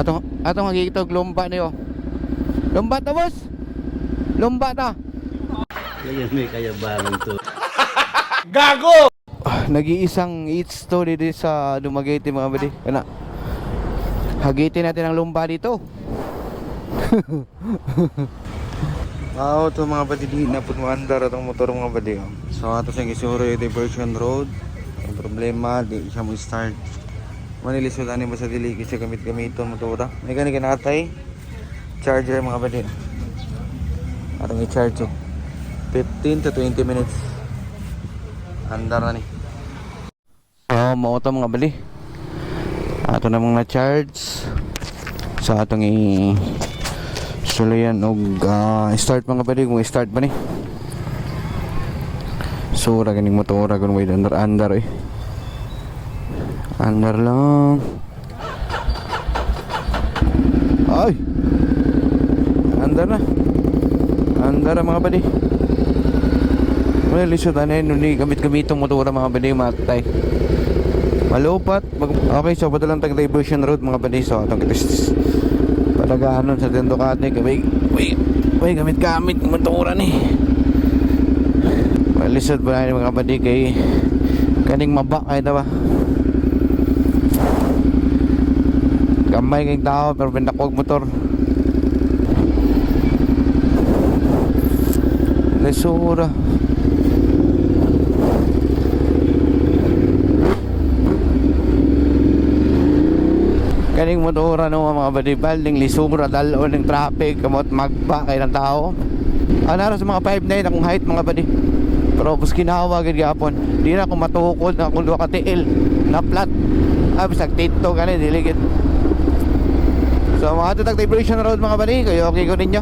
Atong atong magiging lumba niyo. Lumba ta boss. Lumba ta. Ngayon may kayabangan to. Ah, nag-iisang eat story dito sa Dumaguete mga badi. Kana. Hagitin natin ang lumba dito. Wow, to mga badi di na pud maandar atong motor mga badi. oh. So ato sa gisuro yung diversion road. Ang problema di siya mo start. Manilisod ani ba sa dili kasi gamit gamiton motora. May gani kanatay. Charger mga badi. Atong i-charge oh. 15 to 20 minutes. Andar na ni. So, mo to mga bali. Ato na mga charge sa atong i sulayan og ah, start mga bali kung start ba ni. Sura ganing motora kun way andar andar eh. Andar lang. Ay. Andar na. Andar na mga bali. Well, lisod ano yun, nung gamit-gamit itong motora mga bali, mga tay. Malupat. Mag okay, so bato lang tag diversion road mga bali. So, itong kitis. Palagaanon sa Tendokate. May, may, may gamit-gamit motora ni. Well, lisod ba mga bali kay kaning maba kahit ba. Gamay kayong tao pero pinakog motor. Lesura. Kaning motora no mga badibal ning lisura dalo ning traffic kamot magba kay ng tao. Ana sa mga 5'9 akong height mga badi. Pero bus kinawa gid gyapon. Di na ako matukod na akong duha ka tiil na flat. Ah bisag tito kani dili gid. So mga tutag vibration road mga badi kayo okay ko ninyo.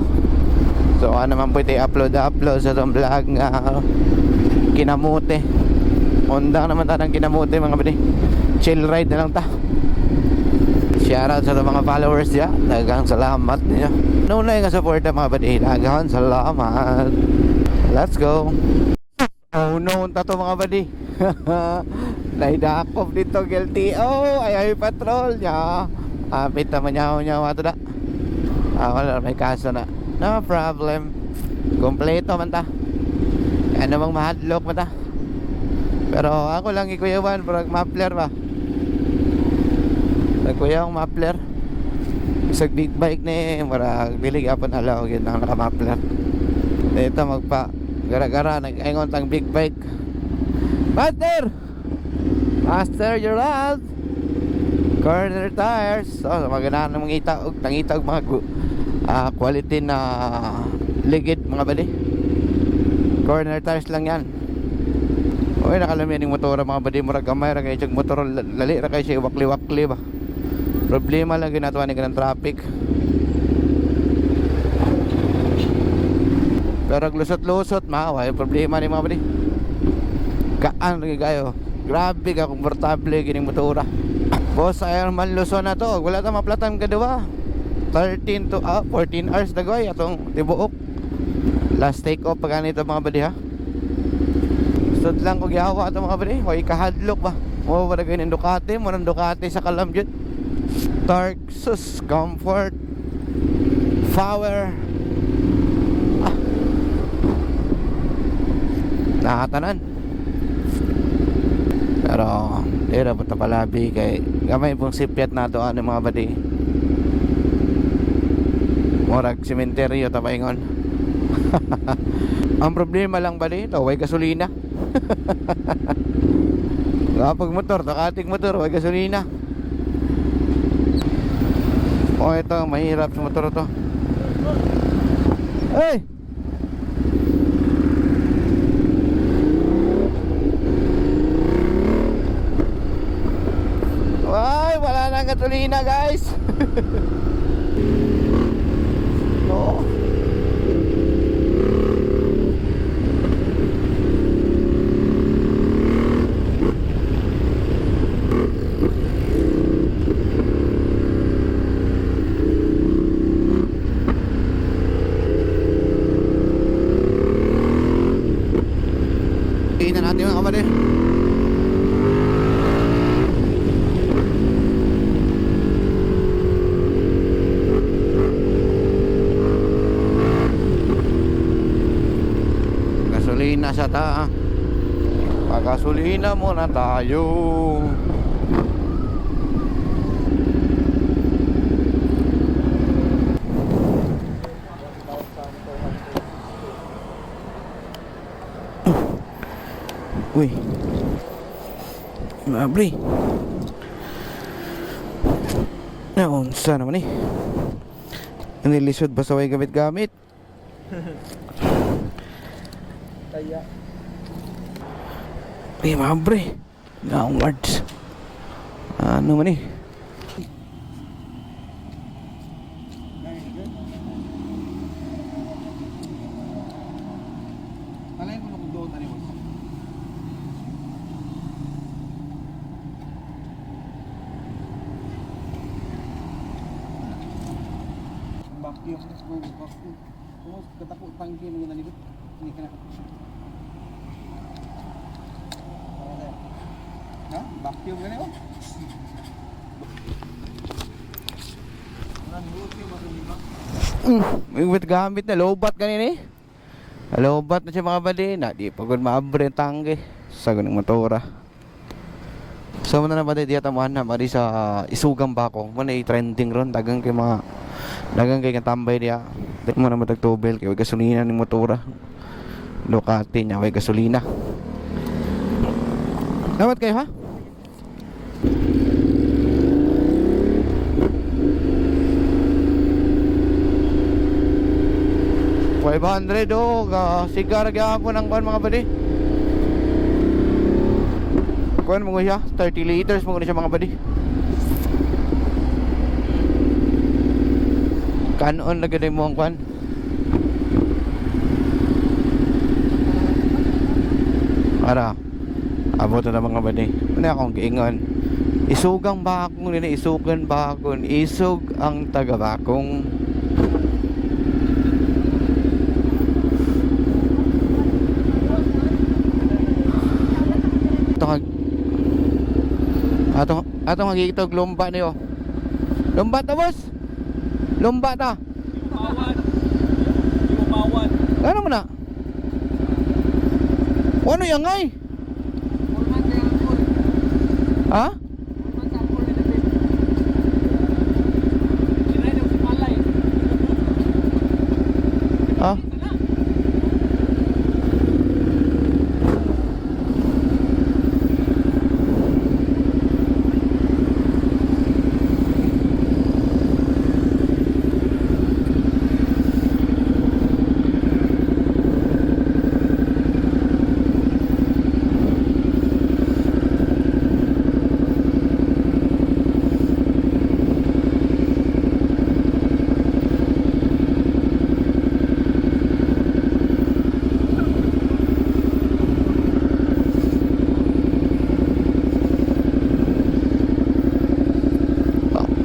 So ano man po upload upload sa tong vlog nga kinamote. Honda naman tanang kinamote mga badi. Chill ride na lang ta. Shoutout sa mga followers niya. Dagang salamat niya. Nunay nga support mga badi. Dagang salamat. Let's go. Oh no, unta to mga badi. Naidakop dito LTO. Ay ay patrol niya. Apit naman niya ako niya wato da. Ah, wala may kaso na. No problem. Kompleto man ta. Ano bang mahadlok man ta. Pero ako lang ikuyawan, parang mapler ba? Nagkuya ang muffler sa big bike ni mara bilig apon alaw gyud ang naka muffler ito magpa gara-gara nag-ingon tang big bike Master Master you're out corner tires so maganda ng mga itaog tangita og mga ah, quality na ligid mga bali corner tires lang yan Uy, nakalamian yung motora mga badi murag gamay ra kay motor lali ra kay siya wakli-wakli ba. Problema lang ginatawa ni ganang traffic. Pero lusot-lusot maawa yung problema ni mga badi. Kaan lagi kayo. Grabe ka komportable gining motora. Boss, ayaw man Luzon na to. Wala ta maplatan kadua. 13 to ah, 14 hours dagway atong tibuok. Last take off pa ganito mga badi ha. Sud lang kog yawa ato mga bari, way kahadlok ba. Mo ba gani Ducati, mo nang Ducati sa kalam jud. Torque, sus, comfort, power. Ah. Nakatanan. Pero, dira pa palabi kay gamay pong sipyat na to ano mga badi. Morag sementeryo ta paingon. Ang problema lang ba dito, way gasolina. Kapag motor, nakating motor, way gasolina. Oh, ito, mahirap sa motor to. Hey! Ay, wala nang gasolina, guys. no. Tingnan natin mga kapatid. Nasa ta. Pagkasulina muna tayo. Uy. Mabri. Naunsa naman eh. Nilisod ba sa way gamit-gamit? Kaya. Ay, mabre. Naong words. Ano man eh. Vacuum, mas mo vacuum. Kung katako tangki mo na nito, hindi ka na. Ka na yun? Mm, may gamit na lobat kanina eh. Lobat na siya mga bali na di pagod maabre ang tangke sa ganung motora. So mo na naman di tamahan na mari sa isugang bako. Mo na trending ron dagang kay mga dagang kay tambay dia. Di mo na matag tubel kay gasolina ni motora. Ducati niya way gasolina. Dapat kayo ha? Five hundred oh, ga sigar gyapon ang kuan mga badi. Kuan mo siya, 30 liters mo siya mga badi. Kanon lagi din mo ang kuan. Ara. Abot na mga badi. Ano akong giingon. Isugang bakong nila, isugan bakon, isug ang taga bakong. Atong Atong atong hagitog lumba niyo. Lumba ta boss. Lumba ta. Bawan. Yung bawan. Ano mo na? Ano yang ay? Ha? Pulman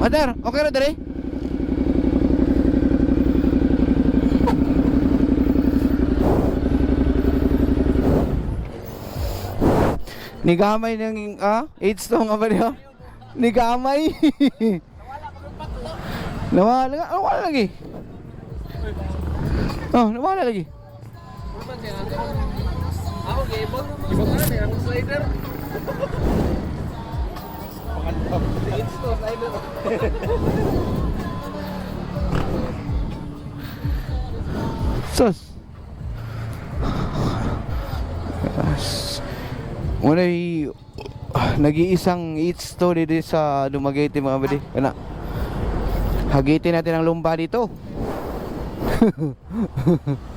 Mother, okay ra dere? Nigamay ng ah, AIDS to nga ba niya? Nigamay. nawala nga, nawala lagi. Oh, nawala lagi. Ako gibot. Gibot na ni ang slider. It's to slider. Sus. Yes. Muna'y nag-iisang eat story din sa Dumaguete mga badi. Kana. Hagitin natin ang lumba dito.